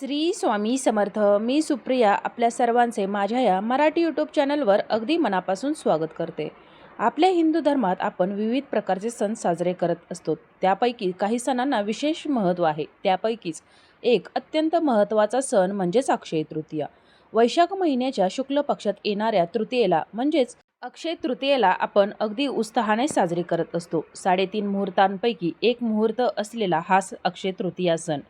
श्री स्वामी समर्थ मी सुप्रिया आपल्या सर्वांचे माझ्या या मराठी यूट्यूब चॅनलवर अगदी मनापासून स्वागत करते. आपल्या हिंदू धर्मात आपण विविध प्रकारचे सण साजरे करत असतो. त्यापैकी काही सणांना विशेष महत्त्व आहे. त्यापैकीच एक अत्यंत महत्त्वाचा सण म्हणजेच अक्षय तृतीया. वैशाख महिन्याच्या शुक्ल पक्षात येणाऱ्या तृतीयेला म्हणजेच अक्षय तृतीयेला आपण अगदी उत्साहाने साजरी करत असतो. साडेतीन मुहूर्तांपैकी एक मुहूर्त असलेला हा स- अक्षय तृतीया सण.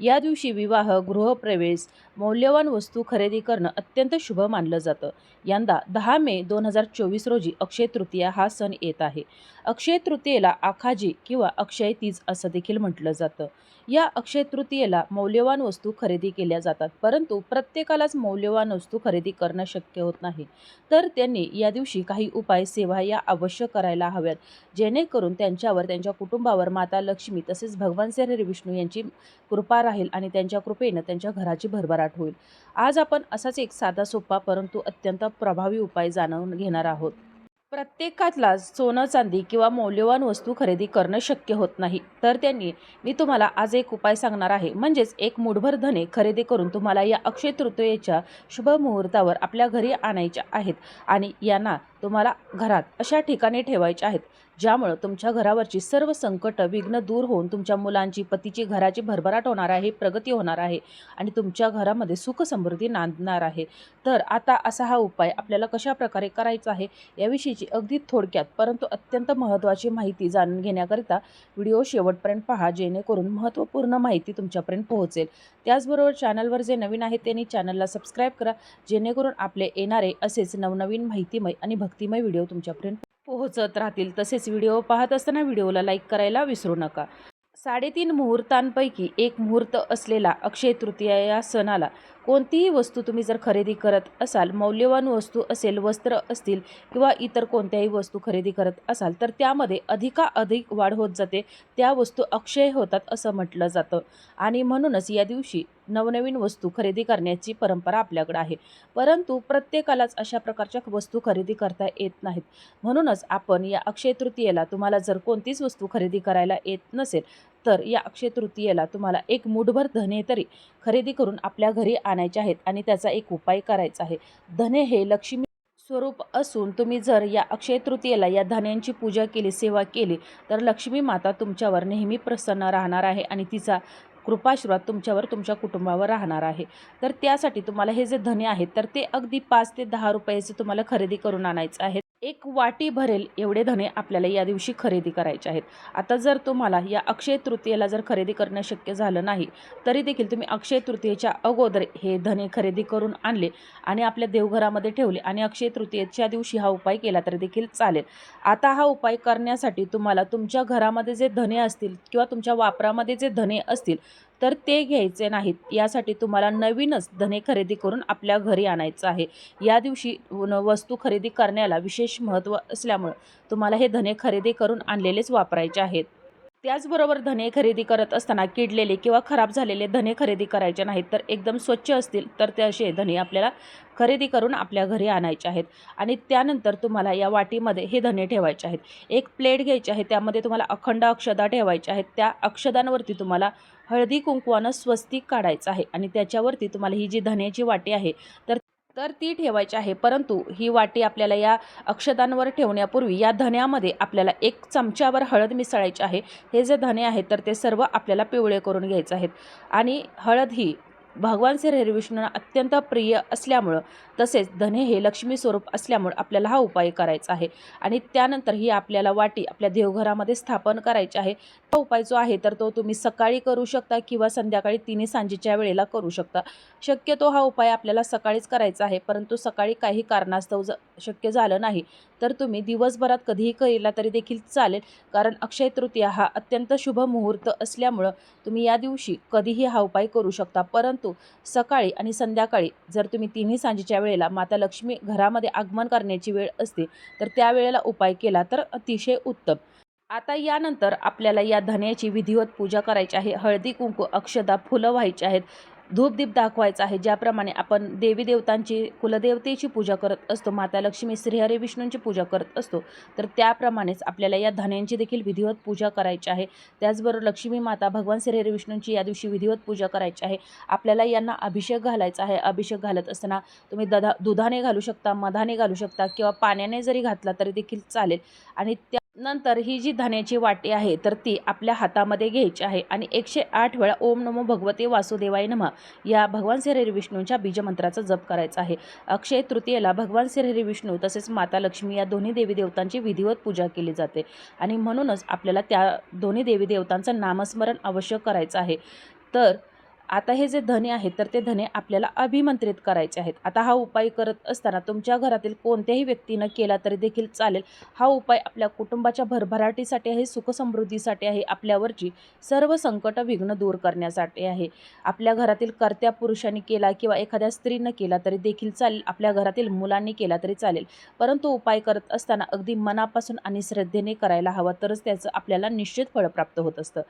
या दिवशी विवाह गृहप्रवेश मौल्यवान वस्तू खरेदी करणं अत्यंत शुभ मानलं जातं. यंदा दहा मे दोन हजार चोवीस रोजी अक्षय तृतीया हा सण येत आहे. अक्षय तृतीयेला आखाजी किंवा अक्षय तीज असं देखील म्हटलं जातं. या अक्षय तृतीयेला मौल्यवान वस्तू खरेदी केल्या जातात परंतु प्रत्येकालाच मौल्यवान वस्तू खरेदी करणं शक्य होत नाही. तर त्यांनी या दिवशी काही उपाय सेवा या अवश्य करायला हव्यात जेणेकरून त्यांच्यावर त्यांच्या कुटुंबावर माता लक्ष्मी तसेच भगवान श्री विष्णू यांची कृपा राहील आणि त्यांच्या कृपेनं त्यांच्या घराची भरभराट होईल. आज आपण असाच एक साधा सोपा परंतु अत्यंत प्रभावी उपाय जाणून घेणार आहोत. प्रत्येकातला सोनं चांदी किंवा मौल्यवान वस्तू खरेदी करणं शक्य होत नाही. तर त्यांनी मी तुम्हाला आज एक उपाय सांगणार आहे. म्हणजेच एक मुठभर धने खरेदी करून तुम्हाला या अक्षय तृतीयेच्या शुभ मुहूर्तावर आपल्या घरी आणायच्या आहेत आणि यांना तुम्हाला घरात अशा ठिकाणी ठेवायच्या आहेत. ज्यामुळं तुमच्या घरावरची सर्व संकट विघ्न दूर होऊन तुमच्या मुलांची पतीची घराची भरभराट होणार आहे प्रगती होणार आहे आणि तुमच्या घरामध्ये सुख समृद्धी नांदणार आहे. तर आता असा हा उपाय आपल्याला कशा प्रकारे करायचा आहे याविषयीची अगदी थोडक्यात परंतु अत्यंत महत्त्वाची माहिती जाणून घेण्याकरिता व्हिडिओ शेवटपर्यंत पहा जेणेकरून महत्त्वपूर्ण माहिती तुमच्यापर्यंत पोहोचेल. त्याचबरोबर चॅनलवर जे नवीन आहेत त्यांनी चॅनलला सबस्क्राईब करा जेणेकरून आपले येणारे असेच नवनवीन माहितीमय आणि भक्तिमय व्हिडिओ तुमच्यापर्यंत पोहोचत राहतील. तसेच व्हिडिओ पाहत असताना व्हिडिओला लाईक करायला विसरू नका. साडेतीन मुहूर्तांपैकी एक मुहूर्त असलेला अक्षय तृतीया या सणाला कोणतीही वस्तू तुम्ही जर खरेदी करत असाल मौल्यवान वस्तू असेल वस्त्र असतील किंवा इतर कोणत्याही वस्तू खरेदी करत असाल तर त्यामध्ये अधिकाधिक वाढ होत जाते. त्या वस्तू अक्षय होतात असं म्हटलं जातं. आणि म्हणूनच या दिवशी नवनवीन वस्तू खरेदी करण्याची परंपरा आपल्याकडे आहे. परंतु प्रत्येकालाच अशा प्रकारच्या वस्तू खरेदी करता येत नाहीत. म्हणूनच आपण या अक्षय तृतीयेला तुम्हाला जर कोणतीच वस्तू खरेदी करायला येत नसेल तर या अक्षय तृतीयेला तुम्हाला एक मुठभर धने तरी खरेदी करून आपल्या घरी आणायचे आहेत आणि त्याचा एक उपाय करायचा आहे. धने हे लक्ष्मी स्वरूप असून तुम्ही जर या अक्षय तृतीयेला या धान्यांची पूजा केली सेवा केली तर लक्ष्मी माता तुमच्यावर नेहमी प्रसन्न राहणार आहे आणि तिचा कृपाशीर्वाद तुमच्यावर तुमच्या कुटुंबावर राहणार आहे. तर त्यासाठी तुम्हाला हे जे धने आहेत तर ते अगदी पाच ते दहा रुपयाचे तुम्हाला खरेदी करून आणायचं आहे एक वाटी भरेल एवढे धने आपल्याला या दिवशी खरेदी करायचे आहेत. आता जर तुम्हाला या अक्षय तृतीयेला जर खरेदी करणं शक्य झालं नाही तरी देखील तुम्ही अक्षय तृतीयेच्या अगोदर हे धने खरेदी करून आणले आणि आपल्या देवघरामध्ये ठेवले आणि अक्षय तृतीयेच्या दिवशी हा उपाय केला तरी देखील चालेल. आता हा उपाय करण्यासाठी तुम्हाला तुमच्या घरामध्ये जे धने असतील किंवा तुमच्या वापरामध्ये जे धने असतील तर ते घ्यायचे नाहीत. यासाठी तुम्हाला नवीनच धने खरेदी करून आपल्या घरी आणायचं आहे. या दिवशी न- वस्तू खरेदी करण्याला विशेष महत्त्व असल्यामुळं तुम्हाला हे धने खरेदी करून आणलेलेच वापरायचे आहेत. त्याचबरोबर धने खरेदी करत असताना किडलेले किंवा खराब झालेले धने खरेदी करायचे नाहीत तर एकदम स्वच्छ असतील तर ते असे धने आपल्याला खरेदी करून आपल्या घरी आणायचे आहेत. आणि त्यानंतर तुम्हाला या वाटीमध्ये हे धने ठेवायचे आहेत. एक प्लेट घ्यायची आहे त्यामध्ये तुम्हाला अखंड अक्षदा ठेवायच्या आहेत. त्या अक्षदांवरती तुम्हाला हळदी कुंकवानं स्वस्तिक काढायचं आहे. आणि त्याच्यावरती तुम्हाला ही जी धन्याची वाटी आहे तर तर ती ठेवायची आहे. परंतु ही वाटी आपल्याला या अक्षदांवर ठेवण्यापूर्वी या धण्यामध्ये आपल्याला एक चमच्यावर हळद मिसळायची आहे. हे जे धने आहेत तर ते सर्व आपल्याला पिवळे करून घ्यायचे आहेत. आणि हळद ही भगवान श्री हरिविष्णूंना अत्यंत प्रिय असल्यामुळं तसेच धने हे लक्ष्मी स्वरूप असल्यामुळं आपल्याला हा उपाय करायचा आहे. आणि त्यानंतर ही आपल्याला वाटी आपल्या देवघरामध्ये स्थापन करायची आहे. हा उपाय जो आहे तर तो तुम्ही सकाळी करू शकता किंवा संध्याकाळी तिन्ही सांजेच्या वेळेला करू शकता. शक्यतो हा उपाय आपल्याला सकाळीच करायचा आहे परंतु सकाळी काही कारणास्तव ज शक्य झालं नाही तर तुम्ही दिवसभरात कधीही केला तरी देखील चालेल. कारण अक्षय तृतीया हा अत्यंत शुभ मुहूर्त असल्यामुळं तुम्ही या दिवशी कधीही हा उपाय करू शकता. परंतु सकाळी आणि संध्याकाळी जर तुम्ही तिन्ही सांजेच्या वेळेला माता लक्ष्मी घरामध्ये आगमन करण्याची वेळ असते तर त्यावेळेला उपाय केला तर अतिशय उत्तम. आता यानंतर आपल्याला या धन्याची विधिवत पूजा करायची आहे. हळदी कुंकू अक्षदा फुलं व्हायची आहेत. धूपदीप दाखवायचा आहे ज्याप्रमाणे आपण देवी देवतांची कुलदेवतेची पूजा करत असतो माता लक्ष्मी श्रीहरी विष्णूंची पूजा करत असतो. तर त्याप्रमाणेच आपल्याला या धान्यांची देखील विधिवत पूजा करायची आहे. त्याचबरोबर लक्ष्मी माता भगवान श्रीहरी विष्णूंची या दिवशी विधिवत पूजा करायची आहे. आपल्याला यांना अभिषेक घालायचा आहे. अभिषेक घालत असताना तुम्ही दधा दुधाने घालू शकता मधाने घालू शकता किंवा पाण्याने जरी घातला तरी देखील चालेल. आणि त्या नंतर ही जी धान्याची वाटी आहे तर ती आपल्या हातामध्ये घ्यायची आहे. आणि एकशे आठ वेळा ओम नमो भगवते वासुदेवाय नमः या भगवान श्रीहरी विष्णूंच्या बीजमंत्राचा जप करायचा आहे. अक्षय तृतीयेला भगवान श्रीहरी विष्णू तसेच माता लक्ष्मी या दोन्ही देवी देवतांची विधिवत पूजा केली जाते. आणि म्हणूनच आपल्याला त्या दोन्ही देवी देवतांचं नामस्मरण अवश्य करायचं आहे. तर आता हे जे धने आहेत तर ते धने आपल्याला अभिमंत्रित करायचे आहेत. आता हा उपाय करत असताना तुमच्या घरातील कोणत्याही व्यक्तीनं केला तरी देखील चालेल. हा उपाय आपल्या कुटुंबाच्या भरभराटीसाठी आहे सुखसमृद्धीसाठी आहे आपल्यावरची सर्व संकट विघ्न दूर करण्यासाठी आहे. आपल्या घरातील कर्त्या पुरुषांनी केला किंवा एखाद्या स्त्रीनं केला तरी देखील चालेल. आपल्या घरातील मुलांनी केला तरी चालेल. परंतु उपाय करत असताना अगदी मनापासून आणि श्रद्धेने करायला हवा तरच त्याचं आपल्याला निश्चित फळ प्राप्त होत असतं.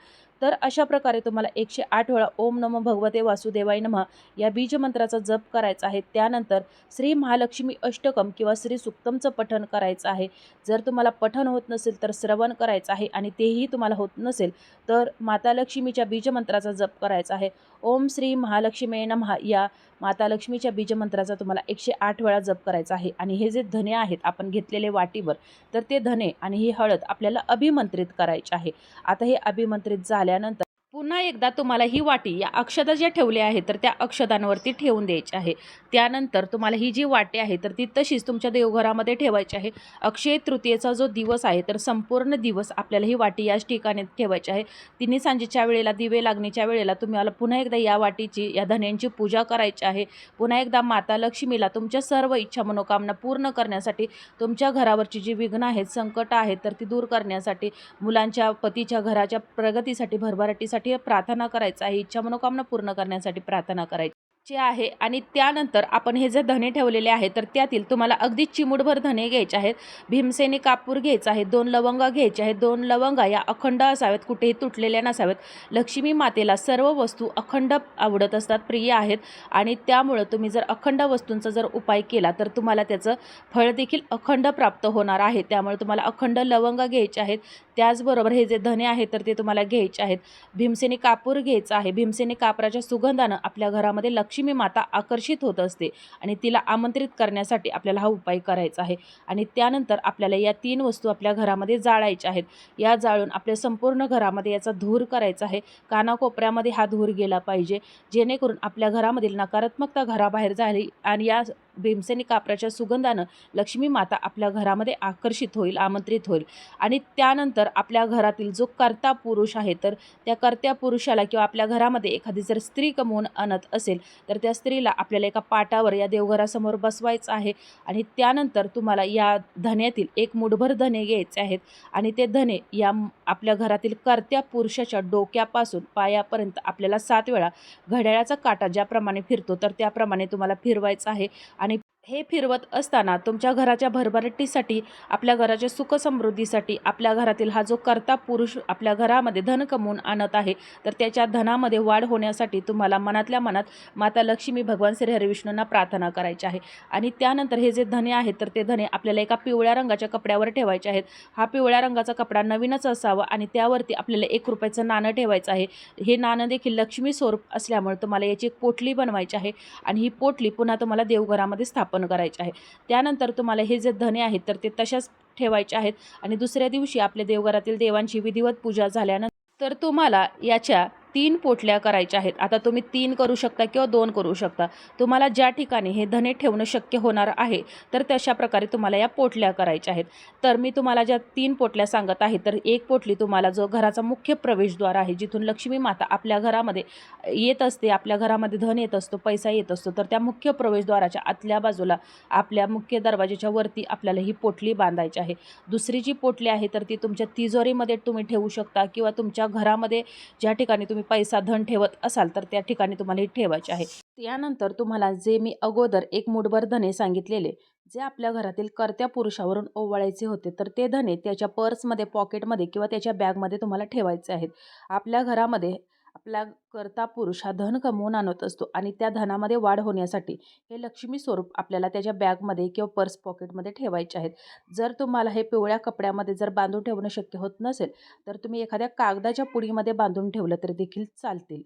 तर अशा प्रकारे तुम्हाला एकशे आठ वेळा ओम नमो भगवते वासुदेवाय नमः. या बीजमंत्राचा जप करायचा आहे. त्यानंतर श्री महालक्ष्मी अष्टकम किंवा श्री सुक्तमचं पठण करायचं आहे. जर तुम्हाला पठण होत नसेल तर श्रवण करायचं आहे आणि तेही तुम्हाला होत नसेल तर माता लक्ष्मीच्या बीजमंत्राचा जप करायचा आहे. ओम श्री महालक्ष्मी नमः. या माता लक्ष्मीच्या बीजमंत्राचा तुम्हाला एकशे आठ वेळा जप करायचा आहे. आणि हे जे धने आहेत आपण घेतलेले वाटीवर तर ते धने आणि ही हळद आपल्याला अभिमंत्रित करायचे आहे. आता हे अभिमंत्रित झाल्यानंतर पुन्हा एकदा तुम्हाला ही वाटी या अक्षदा ज्या ठेवल्या आहेत तर त्या अक्षदांवरती ठेवून द्यायची आहे. त्यानंतर तुम्हाला ही जी वाटी आहे तर ती तशीच तुमच्या देवघरामध्ये ठेवायची आहे. अक्षय तृतीयेचा जो दिवस आहे तर संपूर्ण दिवस आपल्याला ही वाटी याच ठिकाणी ठेवायची आहे. तिन्ही सांजेच्या वेळेला दिवे लागण्याच्या वेळेला तुम्हाला पुन्हा एकदा या वाटीची या धन्यांची पूजा करायची आहे. पुन्हा एकदा माता लक्ष्मीला तुमच्या सर्व इच्छा मनोकामना पूर्ण करण्यासाठी तुमच्या घरावरची जी विघ्न आहेत संकट आहेत तर ती दूर करण्यासाठी मुलांच्या पतीच्या घराच्या प्रगतीसाठी भरभराटीसाठी प्रार्थना करायचं आहे. इच्छा मनोकामना पूर्ण करण्यासाठी प्रार्थना करायची. चे आहे आणि त्यानंतर आपण हे जे धने ठेवलेले आहेत तर त्यातील तुम्हाला अगदी चिमूटभर धने घ्यायचे आहेत. भीमसेनी कापूर घ्यायचा आहे दोन लवंगा घ्यायचे आहेत. दोन लवंगा या अखंड असाव्यात कुठेही तुटलेल्या नसाव्यात. लक्ष्मी मातेला सर्व वस्तू अखंड आवडत असतात प्रिय आहेत. आणि त्यामुळं तुम्ही जर अखंड वस्तूंचा जर उपाय केला तर तुम्हाला त्याचं फळ देखील अखंड प्राप्त होणार आहे. त्यामुळे तुम्हाला अखंड लवंगा घ्यायचे आहेत. त्याचबरोबर हे जे धने आहेत तर ते तुम्हाला घ्यायचे आहेत. भीमसेनी कापूर घ्यायचा आहे. भीमसेनी कापराच्या सुगंधानं आपल्या घरामध्ये लक्ष्मी माता आकर्षित होत असते आणि तिला आमंत्रित करण्यासाठी आपल्याला हा उपाय करायचा आहे. आणि त्यानंतर आपल्याला या तीन वस्तू आपल्या घरामध्ये जाळायच्या आहेत. या जाळून आपल्या संपूर्ण घरामध्ये याचा धूर करायचा आहे. कानाकोपऱ्यामध्ये हा धूर गेला पाहिजे. जेणेकरून आपल्या घरामधील नकारात्मकता घराबाहेर झाली आणि या भीमसेनी कापराच्या सुगंधानं लक्ष्मी माता आपल्या घरामध्ये आकर्षित होईल आमंत्रित होईल. आणि त्यानंतर आपल्या घरातील जो कर्ता पुरुष आहे तर त्या कर्त्या पुरुषाला किंवा आपल्या घरामध्ये एखादी जर स्त्री कमवून आणत असेल तर त्या स्त्रीला आपल्याला एका पाटावर या देवघरासमोर बसवायचं आहे. आणि त्यानंतर तुम्हाला या धन्यातील एक मुठभर धने घ्यायचे आहेत. आणि ते धने या आपल्या घरातील कर्त्या पुरुषाच्या डोक्यापासून पायापर्यंत आपल्याला सात वेळा घड्याळाचा काटा ज्याप्रमाणे फिरतो तर त्याप्रमाणे तुम्हाला फिरवायचं आहे. आणि हे फिरवत असताना तुमच्या घराच्या भरभराटीसाठी आपल्या घराच्या सुखसमृद्धीसाठी आपल्या घरातील हा जो कर्ता पुरुष आपल्या घरामध्ये धन कमवून आणत आहे तर त्याच्या धनामध्ये वाढ होण्यासाठी तुम्हाला मनातल्या मनात माता लक्ष्मी भगवान श्री हरिविष्णूंना प्रार्थना करायची आहे. आणि त्यानंतर हे जे धने आहेत तर ते धने आपल्याला एका पिवळ्या रंगाच्या कपड्यावर ठेवायचे आहेत. हा पिवळ्या रंगाचा कपडा नवीनच असावा आणि त्यावरती आपल्याला एक रुपयाचं नाणं ठेवायचं आहे. हे नाणं देखील लक्ष्मी स्वरूप असल्यामुळे तुम्हाला याची एक पोटली बनवायची आहे. आणि ही पोटली पुन्हा तुम्हाला देवघरामध्ये स्थापन करायचे आहे. त्यानंतर तुम्हाला हे जे धने आहेत तर ते तशाच ठेवायचे आहेत. आणि दुसऱ्या दिवशी आपल्या देवघरातील देवांची विधिवत पूजा झाल्यानंतर तर तुम्हाला याच्या तीन पोटल्या करायच्या आहेत. आता तुम्ही तीन करू शकता किंवा दोन करू शकता. तुम्हाला ज्या ठिकाणी हे धने ठेवणं शक्य होणार आहे तर तशा प्रकारे तुम्हाला या पोटल्या करायच्या आहेत. तर मी तुम्हाला ज्या तीन पोटल्या सांगत आहे तर एक पोटली तुम्हाला जो घराचा मुख्य प्रवेशद्वार आहे जिथून लक्ष्मी माता आपल्या घरामध्ये येत असते आपल्या घरामध्ये धन येत असतो पैसा येत असतो तर त्या मुख्य प्रवेशद्वाराच्या आतल्या बाजूला आपल्या मुख्य दरवाजाच्या वरती आपल्याला ही पोटली बांधायची आहे. दुसरी जी पोटली आहे तर ती तुमच्या तिजोरीमध्ये तुम्ही ठेवू शकता किंवा तुमच्या घरामध्ये ज्या ठिकाणी तुम्ही पैसा धन ठेवत असाल तर त्या ठिकाणी तुम्हाला ही ठेवायचे आहे. त्यानंतर तुम्हाला जे मी अगोदर एक मुठभर धने सांगितलेले जे आपल्या घरातील कर्त्या पुरुषावरून ओवाळायचे होते तर ते धने त्याच्या पर्समध्ये पॉकेटमध्ये किंवा त्याच्या बॅगमध्ये तुम्हाला ठेवायचे आहेत. आपल्या घरामध्ये आपला करता पुरुष हा धन कमवून आणत असतो आणि त्या धनामध्ये वाढ होण्यासाठी हे लक्ष्मी स्वरूप आपल्याला त्याच्या बॅगमध्ये किंवा पर्स पॉकेटमध्ये ठेवायचे आहेत. जर तुम्हाला हे पिवळ्या कपड्यामध्ये जर बांधून ठेवणं शक्य होत नसेल तर तुम्ही एखाद्या कागदाच्या पुडीमध्ये बांधून ठेवलं तरी देखील चालतील.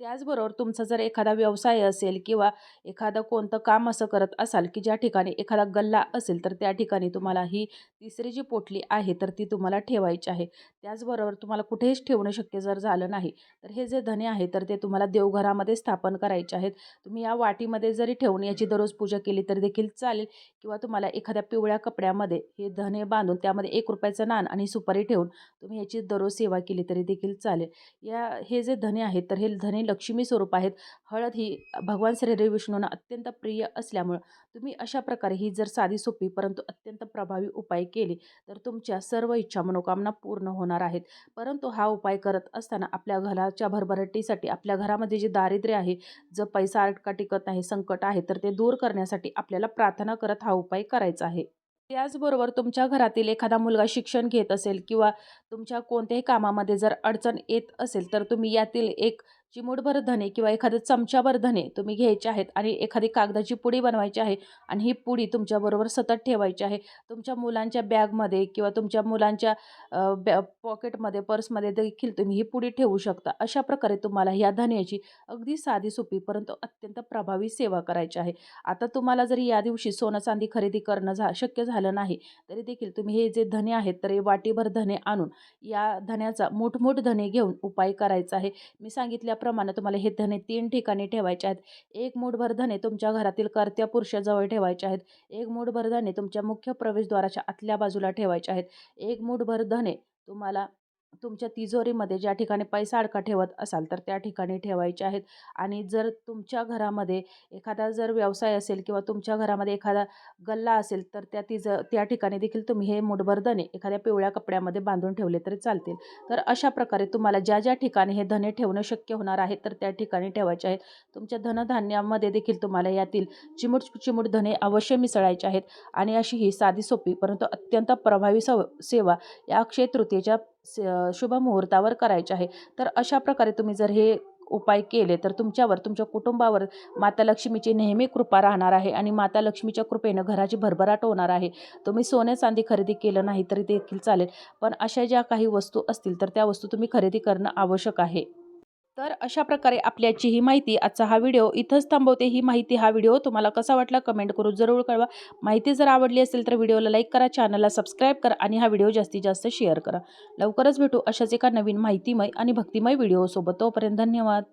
त्याचबरोबर तुमचा जर एखादा व्यवसाय असेल किंवा एखादं कोणतं काम असं करत असाल की ज्या ठिकाणी एखादा गल्ला असेल तर त्या ठिकाणी तुम्हाला ही तिसरी जी पोटली आहे तर ती तुम्हाला ठेवायची आहे. त्याचबरोबर तुम्हाला कुठेच ठेवणं शक्य जर झालं नाही तर हे जे धने आहे तर ते तुम्हाला देवघरामध्ये स्थापन करायचे आहेत. तुम्ही या वाटीमध्ये जरी ठेवून याची दररोज पूजा केली तर देखील चालेल. किंवा तुम्हाला एखाद्या पिवळ्या कपड्यामध्ये हे धने बांधून त्यामध्ये एक रुपयाचं नाण आणि सुपारी ठेवून तुम्ही याची दररोज सेवा केली तरी देखील चालेल. या हे जे धने आहेत तर हे धने लक्ष्मी स्वरूप आहेत. हळद ही भगवान श्रीहरी विष्णूंना अत्यंत प्रिय असल्यामुळं तुम्ही अशा प्रकारे ही जर साधी सोपी परंतु अत्यंत प्रभावी उपाय केली तर तुमच्या सर्व इच्छा मनोकामना पूर्ण होणार आहेत. परंतु हा उपाय करत असताना आपल्या घराच्या भरभराटीसाठी आपल्या घरामध्ये जे दारिद्र्य आहे जर पैसा अडका टिकत नाही संकट आहे तर ते दूर करण्यासाठी आपल्याला प्रार्थना करत हा उपाय करायचा आहे. त्याचबरोबर तुमच्या घरातील एखादा मुलगा शिक्षण घेत असेल किंवा तुमच्या कोणत्याही कामामध्ये जर अडचण येत असेल तर तुम्ही यातील एक चिमूटभर धने किंवा एखादं चमच्याभर धने तुम्ही घ्यायचे आहेत आणि एखादी कागदाची पुडी बनवायची आहे आणि ही पुडी तुमच्याबरोबर सतत ठेवायची आहे. तुमच्या मुलांच्या बॅगमध्ये किंवा तुमच्या मुलांच्या बॅ पॉकेटमध्ये पर्समध्ये देखील तुम्ही ही पुडी ठेवू शकता. अशा प्रकारे तुम्हाला ह्या धन्याची अगदी साधी सोपी परंतु अत्यंत प्रभावी सेवा करायची आहे. आता तुम्हाला जरी या दिवशी सोनं चांदी खरेदी करणं झा शक्य झालं नाही तरी देखील तुम्ही हे जे धने आहेत तर हे वाटीभर धने आणून या धन्याचा मोठमोठ धने घेऊन उपाय करायचा आहे. मी सांगितल्या सांगितल्याप्रमाणे तुम्हाला हे धने तीन ठिकाणी ठेवायचे आहेत. एक मूठभर धने तुमच्या घरातील कर्त्या पुरुषाजवळ ठेवायचे आहेत. एक मूठभर धने तुमच्या मुख्य प्रवेशद्वाराच्या आतल्या बाजूला ठेवायचे आहेत. एक मूठभर धने तुम्हाला तुमच्या तिजोरीमध्ये ज्या ठिकाणी पैसा अडका ठेवत असाल तर त्या ठिकाणी ठेवायचे आहेत. आणि जर तुमच्या घरामध्ये एखादा जर व्यवसाय असेल किंवा तुमच्या घरामध्ये एखादा गल्ला असेल तर त्या तिज त्या ठिकाणी देखील तुम्ही हे मुठभर धने एखाद्या पिवळ्या कपड्यामध्ये बांधून ठेवले तरी चालतील. तर अशा प्रकारे तुम्हाला ज्या ज्या ठिकाणी हे धने ठेवणं शक्य होणार आहे तर त्या ठिकाणी ठेवायचे आहेत. तुमच्या धनधान्यामध्ये देखील तुम्हाला यातील चिमूट चिमूट धने अवश्य मिसळायचे आहेत. आणि अशी ही साधी सोपी परंतु अत्यंत प्रभावी सव सेवा या अक्षय तृतीयेच्या शुभ मुहूर्तावर करायचे आहे. तर अशा प्रकारे तुम्ही जर हे उपाय केले तर तुमच्यावर तुमच्या कुटुंबावर माता लक्ष्मीची नेहमी कृपा राहणार आहे आणि माता लक्ष्मीच्या कृपेनं घराची भरभराट होणार आहे. तुम्ही सोने चांदी खरेदी केलं नाही तरी देखील चालेल पण अशा ज्या काही वस्तू असतील तर त्या वस्तू तुम्ही खरेदी करणं आवश्यक आहे. तर अशा प्रकारे आपल्याची ही माहिती आजचा हा व्हिडिओ इथंच थांबवते. ही माहिती हा व्हिडिओ तुम्हाला कसा वाटला कमेंट करून जरूर कळवा. माहिती जर आवडली असेल तर व्हिडिओला लाईक करा चॅनलला सबस्क्राईब करा आणि हा व्हिडिओ जास्तीत जास्त शेअर करा. लवकरच भेटू अशाच एका नवीन माहितीमय आणि भक्तिमय व्हिडिओसोबत. तोपर्यंत धन्यवाद.